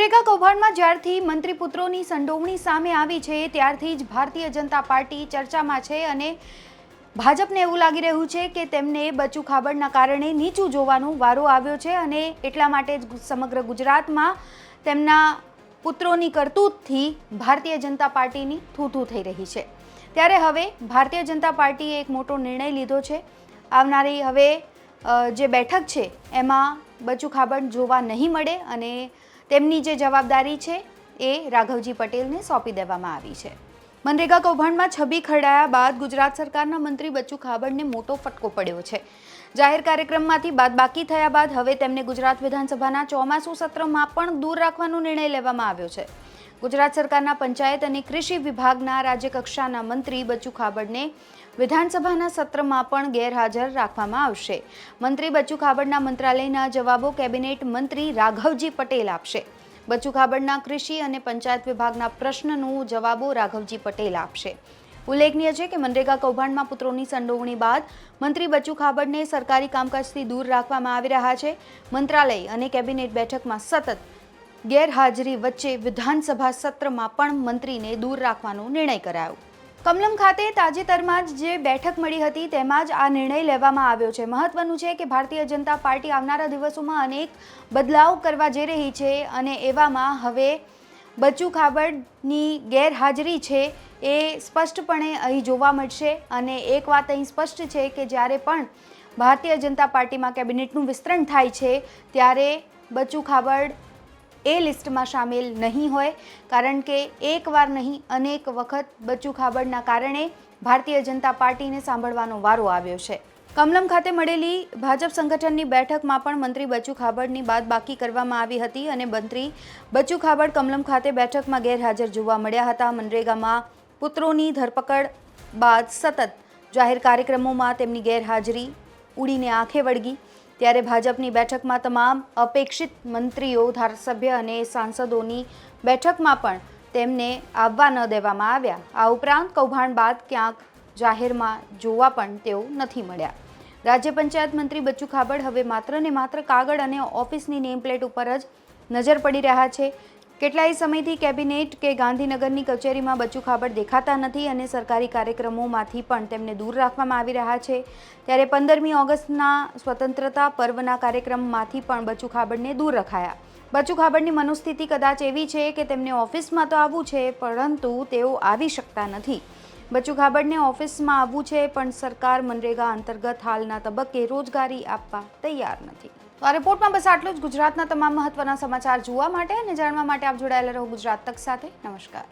મનરેગા કૌભાંડમાં જ્યારથી મંત્રી પુત્રોની સંડોવણી સામે આવી છે, ત્યારથી જ ભારતીય જનતા પાર્ટી ચર્ચામાં છે અને ભાજપને એવું લાગી રહ્યું છે કે તેમને બચુ ખાબડના કારણે નીચું જોવાનો વારો આવ્યો છે અને એટલા માટે જ સમગ્ર ગુજરાતમાં તેમના પુત્રોની કરતૂતથી ભારતીય જનતા પાર્ટીની થૂથું થઈ રહી છે. ત્યારે હવે ભારતીય જનતા પાર્ટીએ એક મોટો નિર્ણય લીધો છે. આવનારી હવે જે બેઠક છે, એમાં બચુ ખાબડ જોવા નહીં મળે અને તેમની જે જવાબદારી છે એ રાઘવજી પટેલને સોંપી દેવામાં આવી છે. મનરેગા કૌભાંડમાં છબી ખરડાયા બાદ ગુજરાત સરકારના મંત્રી બચ્ચુ ખાબડને મોટો ફટકો પડ્યો છે. જાહેર કાર્યક્રમમાંથી બાદબાકી થયા બાદ હવે તેમને ગુજરાત વિધાનસભાના ચોમાસુ સત્રમાં પણ દૂર રાખવાનો નિર્ણય લેવામાં આવ્યો છે. ગુજરાત સરકારના પંચાયત અને કૃષિ વિભાગના રાજ્યકક્ષાના મંત્રી બચ્ચુ ખાબડને વિધાનસભાના સત્રમાં પણ ગેરહાજર રાખવામાં આવશે. મંત્રી બચ્ચુ ખાબડના મંત્રાલયના જવાબો કેબિનેટ મંત્રી રાઘવજી પટેલ આપશે. બચ્ચુ ખાબડના કૃષિ અને પંચાયત વિભાગના પ્રશ્નનું જવાબો રાઘવજી પટેલ આપશે. ઉલ્લેખનીય છે કે મનરેગા કૌભાંડમાં પુત્રોની સંડોવણી બાદ મંત્રી બચ્ચુ ખાબડને સરકારી કામકાજથી દૂર રાખવામાં આવી રહ્યા છે. મંત્રાલય અને કેબિનેટ બેઠકમાં સતત ગેરહાજરી વચ્ચે વિધાનસભા સત્રમાં પણ મંત્રીને દૂર રાખવાનો નિર્ણય કરાયો. કમલમ ખાતે તાજેતરમાં જ જે બેઠક મળી હતી તેમાં જ આ નિર્ણય લેવામાં આવ્યો છે. મહત્વનું છે કે ભારતીય જનતા પાર્ટી આવનારા દિવસોમાં અનેક બદલાવ કરવા જઈ રહી છે અને એવામાં હવે બચ્ચુ ખાબડની ગેરહાજરી છે એ સ્પષ્ટપણે અહીં જોવા મળશે અને એક વાત અહીં સ્પષ્ટ છે કે જ્યારે પણ ભારતીય જનતા પાર્ટીમાં કેબિનેટનું વિસ્તરણ થાય છે, ત્યારે બચ્ચુ ખાબડ એ લિસ્ટમાં સામેલ નહીં હોય, કારણ કે એકવાર નહીં, અનેક વખત બચ્ચુ ખાબડના કારણે ભારતીય જનતા પાર્ટીને સાંભળવાનો વારો આવ્યો છે. કમલમ ખાતે મળેલી ભાજપ સંગઠનની બેઠકમાં પણ મંત્રી બચ્ચુ ખાબડની બાદ બાકી કરવામાં આવી હતી અને મંત્રી બચ્ચુ ખાબડ કમલમ ખાતે બેઠકમાં ગેરહાજર જોવા મળ્યા હતા. મનરેગામાં પુત્રોની ધરપકડ બાદ સતત જાહેર કાર્યક્રમોમાં તેમની ગેરહાજરી ઉડીને આંખે વળગી. ત્યારે ભાજપની બેઠકમાં તમામ અપેક્ષિત મંત્રીઓ, ધારાસભ્ય અને સાંસદોની બેઠકમાં પણ તેમને આવવા ન દેવામાં આવ્યા. આ ઉપરાંત કૌભાંડ બાદ ક્યાંક જાહેરમાં જોવા પણ તેઓ નથી મળ્યા. રાજ્ય પંચાયત મંત્રી બચ્ચુ ખાબડ હવે માત્ર ને માત્ર કાગળ અને ઓફિસની નેમ પ્લેટ ઉપર જ નજર પડી રહ્યા છે. કેટલાય સમયથી કેબિનેટ કે ગાંધીનગરની કચેરીમાં બચુ ખાબડ દેખાતા નથી અને સરકારી કાર્યક્રમોમાંથી પણ તેમને દૂર રાખવામાં આવી રહ્યા છે. ત્યારે પંદરમી ઓગસ્ટના સ્વતંત્રતા પર્વના કાર્યક્રમમાંથી પણ બચ્ચુ ખાબડને દૂર રખાયા. બચુ ખાબડની મનુસ્થિતિ કદાચ એવી છે કે તેમને ઓફિસમાં તો આવવું છે, પરંતુ તેઓ આવી શકતા નથી. બચ્ચુ ખાબડને ઓફિસમાં આવવું છે, પણ સરકાર મનરેગા અંતર્ગત હાલના તબક્કે રોજગારી આપવા તૈયાર નથી. તો આ રિપોર્ટમાં બસ આટલું જ. ગુજરાતના તમામ મહત્વના સમાચાર જોવા માટે અને જાણવા માટે આપ જોડાયેલા રહો ગુજરાત તક સાથે. નમસ્કાર.